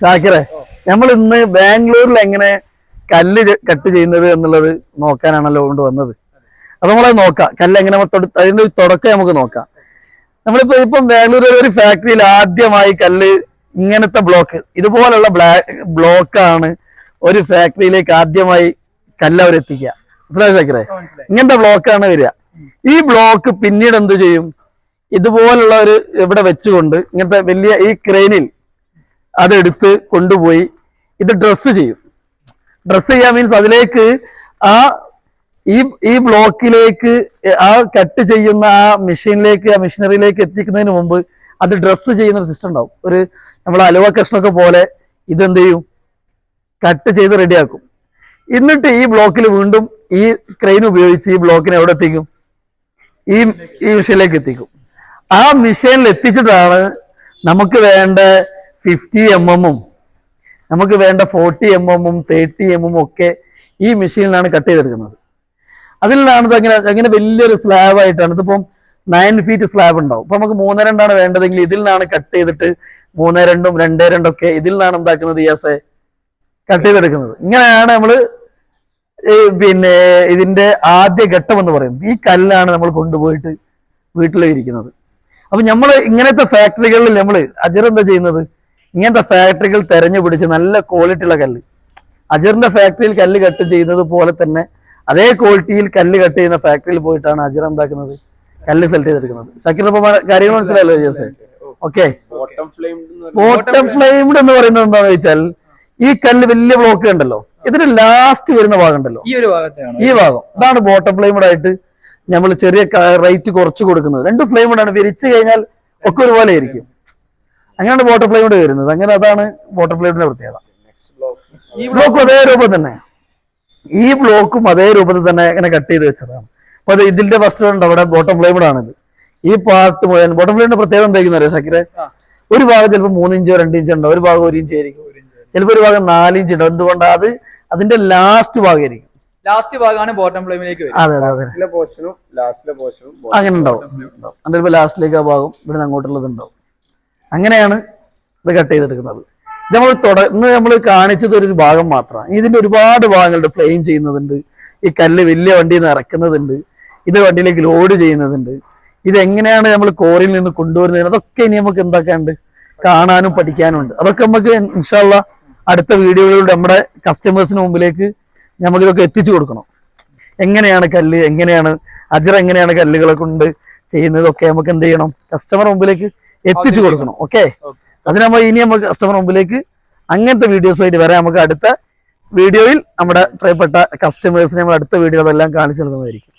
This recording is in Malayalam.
ഷാക്കിറെ നമ്മൾ ഇന്ന് ബാംഗ്ലൂരിൽ എങ്ങനെ കല്ല് കട്ട് ചെയ്യുന്നത് എന്നുള്ളത് നോക്കാനാണല്ലോ കൊണ്ട് വന്നത്. അപ്പൊ നമ്മളത് നോക്കാം. കല്ല് എങ്ങനെ അതിന്റെ ഒരു തുടക്കം നമുക്ക് നോക്കാം. നമ്മളിപ്പോ ഇപ്പം ബാംഗ്ലൂരിൽ ഒരു ഫാക്ടറിയിൽ ആദ്യമായി കല്ല് ഇങ്ങനത്തെ ബ്ലോക്ക് ഇതുപോലുള്ള ബ്ലോക്കാണ് ഒരു ഫാക്ടറിയിലേക്ക് ആദ്യമായി കല്ല് അവരെത്തിക്കുക മനസ്സിലായ മനസ്സിലായോ ഷാക്കിറെ? ഇങ്ങനത്തെ ബ്ലോക്കാണ് വരിക. ഈ ബ്ലോക്ക് പിന്നീട് എന്ത് ചെയ്യും? ഇതുപോലുള്ള ഒരു ഇവിടെ വെച്ചുകൊണ്ട് ഇങ്ങനത്തെ വലിയ ഈ ക്രെയിനിൽ അതെടുത്ത് കൊണ്ടുപോയി ഇത് ഡ്രസ്സ് ചെയ്യും. ഡ്രസ്സ് ചെയ്യാൻ മീൻസ് അതിലേക്ക് ആ ഈ ഈ ബ്ലോക്കിലേക്ക് ആ കട്ട് ചെയ്യുന്ന ആ മെഷീനിലേക്ക് ആ മെഷീനറിയിലേക്ക് എത്തിക്കുന്നതിന് മുമ്പ് അത് ഡ്രസ്സ് ചെയ്യുന്ന ഒരു സിസ്റ്റം ഉണ്ടാവും. ഒരു നമ്മൾ അലുവ കഷ്ണമൊക്കെ പോലെ ഇതെന്ത് ചെയ്യും? കട്ട് ചെയ്ത് റെഡിയാക്കും എന്നിട്ട് ഈ ബ്ലോക്കിൽ വീണ്ടും ഈ ക്രെയിൻ ഉപയോഗിച്ച് ഈ ബ്ലോക്കിനെ എവിടെ എത്തിക്കും? ഈ ഈ മെഷീനിലേക്ക് എത്തിക്കും. ആ മെഷീനിൽ എത്തിച്ചിട്ടാണ് നമുക്ക് വേണ്ട ഫിഫ്റ്റി എം എമ്മും നമുക്ക് വേണ്ട ഫോർട്ടി എം എമ്മും തേർട്ടി എം എമ്മും ഒക്കെ ഈ മെഷീനിലാണ് കട്ട് ചെയ്തെടുക്കുന്നത്. അതിലാണ് അങ്ങനെ അങ്ങനെ വലിയൊരു സ്ലാബ് ആയിട്ടാണ്. ഇതിപ്പം നയൻ ഫീറ്റ് സ്ലാബ് ഉണ്ടാവും. ഇപ്പൊ നമുക്ക് മൂന്ന് രണ്ടാണ് വേണ്ടതെങ്കിൽ ഇതിൽ നിന്നാണ് കട്ട് ചെയ്തിട്ട് മൂന്ന് രണ്ടും രണ്ടേ രണ്ടൊക്കെ ഇതിൽ നിന്നാണ് എന്താക്കുന്നത് ഇയാസെ കട്ട് ചെയ്തെടുക്കുന്നത്. ഇങ്ങനെയാണ് നമ്മൾ പിന്നെ ഇതിന്റെ ആദ്യ ഘട്ടം എന്ന് പറയുന്നത്. ഈ കല്ലാണ് നമ്മൾ കൊണ്ടുപോയിട്ട് വീട്ടിൽ ഇരിക്കുന്നത് അപ്പൊ നമ്മൾ ഇങ്ങനത്തെ ഫാക്ടറികളിൽ നമ്മൾ അജർ എന്താ ചെയ്യുന്നത്? ഇങ്ങനത്തെ ഫാക്ടറികൾ തെരഞ്ഞു പിടിച്ച് നല്ല ക്വാളിറ്റി ഉള്ള കല്ല്. അജറിന്റെ ഫാക്ടറിയിൽ കല്ല് കട്ട് ചെയ്യുന്നത് പോലെ തന്നെ അതേ ക്വാളിറ്റിയിൽ കല്ല് കട്ട് ചെയ്യുന്ന ഫാക്ടറിയിൽ പോയിട്ടാണ് അജർ എന്താക്കുന്നത്? കല്ല് സെലക്ട് ചെയ്തെടുക്കുന്നത്. ഷക്കീർ കാര്യങ്ങൾ മനസ്സിലായല്ലോ ജോസ്? ഓക്കെ ബോട്ടം ഫ്ലെയിംഡ് എന്ന് പറയുന്നത് എന്താണെന്ന് വെച്ചാൽ ഈ കല്ല് വലിയ ബ്ലോക്ക് ഉണ്ടല്ലോ. ഇതിന് ലാസ്റ്റ് വരുന്ന ഭാഗം ഉണ്ടല്ലോ. ഈ ഒരു ഭാഗത്താണ് ഈ ഭാഗം. ഇതാണ് ബോട്ടം ഫ്ലെയിംഡ് ആയിട്ട് നമ്മൾ ചെറിയ റേറ്റ് കുറച്ച് കൊടുക്കുന്നത്. രണ്ട് ഫ്ലെയിംഡ് ആണ് വിരിച്ചു കഴിഞ്ഞാൽ ഒക്കെ ഒരുപോലെ ആയിരിക്കും. അങ്ങനെയാണ് ബോട്ടർഫ്ലൈ കൊണ്ട് വരുന്നത്. അങ്ങനെ അതാണ് ബോട്ടർഫ്ലൈയുടെ പ്രത്യേകത. ഈ ബ്ലോക്കും അതേ രൂപം തന്നെ. ഈ ബ്ലോക്കും അതേ രൂപത്തിൽ തന്നെ ഇങ്ങനെ കട്ട് ചെയ്ത് വെച്ചതാണ്. അപ്പൊ അത് ഇതിന്റെ ഫസ്റ്റ് ഉണ്ട് അവിടെ ബോട്ടം ഫ്ലെയിംഡ് ആണിത്. ഈ പാർട്ട് മുഴുവൻ ബോട്ടം ഫ്ലെയിമിന്റെ പ്രത്യേകത എന്തായിരിക്കും അറിയാം സക്കിരെ ഒരു ഭാഗം ചിലപ്പോൾ മൂന്നിഞ്ചോ രണ്ടിഞ്ചോ രണ്ട് ഇഞ്ചോ ഉണ്ടാവും. ഒരു ഭാഗം ഒരു ഇഞ്ച് ആയിരിക്കും. ചിലപ്പോൾ ഒരു ഭാഗം നാലിഞ്ച് ഇഞ്ച് ഉണ്ടാവും. എന്തുകൊണ്ടാണ് അത് അതിന്റെ ലാസ്റ്റ് ഭാഗമായിരിക്കും. ലാസ്റ്റ് ഭാഗമാണ് ബോട്ടം ഫ്ലൈമിലേക്ക് അതെ അതെ അങ്ങനെ ഉണ്ടാവും. അതിന്റെ ലാസ്റ്റിലേക്ക് ആ ഭാഗം ഇവിടെ നിന്ന് അങ്ങോട്ടുള്ളത് ഉണ്ടാവും. അങ്ങനെയാണ് ഇത് കട്ട് ചെയ്തെടുക്കുന്നത്. ഇത് നമ്മൾ തുട ഇന്ന് നമ്മൾ കാണിച്ചത് ഒരു ഭാഗം മാത്രമാണ്. ഇതിന്റെ ഒരുപാട് ഭാഗങ്ങളുണ്ട്. ഫ്ലെയിം ചെയ്യുന്നതുണ്ട്. ഈ കല്ല് വലിയ വണ്ടിയിൽ നിന്ന് ഇറക്കുന്നതുണ്ട്. ഇത് വണ്ടിയിലേക്ക് ലോഡ് ചെയ്യുന്നതുണ്ട്. ഇതെങ്ങനെയാണ് നമ്മൾ കോറിയിൽ നിന്ന് കൊണ്ടുവരുന്നത്? അതൊക്കെ ഇനി നമുക്ക് എന്താക്കാണ്ട് കാണാനും പഠിക്കാനും ഉണ്ട് അതൊക്കെ നമുക്ക് ഇൻഷാല്ല അടുത്ത വീഡിയോകളിലൂടെ നമ്മുടെ കസ്റ്റമേഴ്സിന് മുമ്പിലേക്ക് നമുക്ക് ഇതൊക്കെ എത്തിച്ചു കൊടുക്കണം. എങ്ങനെയാണ് കല്ല്? എങ്ങനെയാണ് അജർ എങ്ങനെയാണ് കല്ലുകളെ കൊണ്ട് ചെയ്യുന്നതൊക്കെ നമുക്ക് എന്ത് ചെയ്യണം? കസ്റ്റമർ മുമ്പിലേക്ക് എത്തിച്ചു കൊടുക്കണം ഓക്കെ. അതിന് നമ്മൾ ഇനി നമ്മൾ കസ്റ്റമർ മുമ്പിലേക്ക് അങ്ങനത്തെ വീഡിയോസ് ആയിട്ട് വരാം. നമുക്ക് അടുത്ത വീഡിയോയിൽ നമ്മുടെ പ്രിയപ്പെട്ട കസ്റ്റമേഴ്സിനെ നമ്മൾ അടുത്ത വീഡിയോകളെല്ലാം കാണിച്ചു നൽകുന്നതായിരിക്കും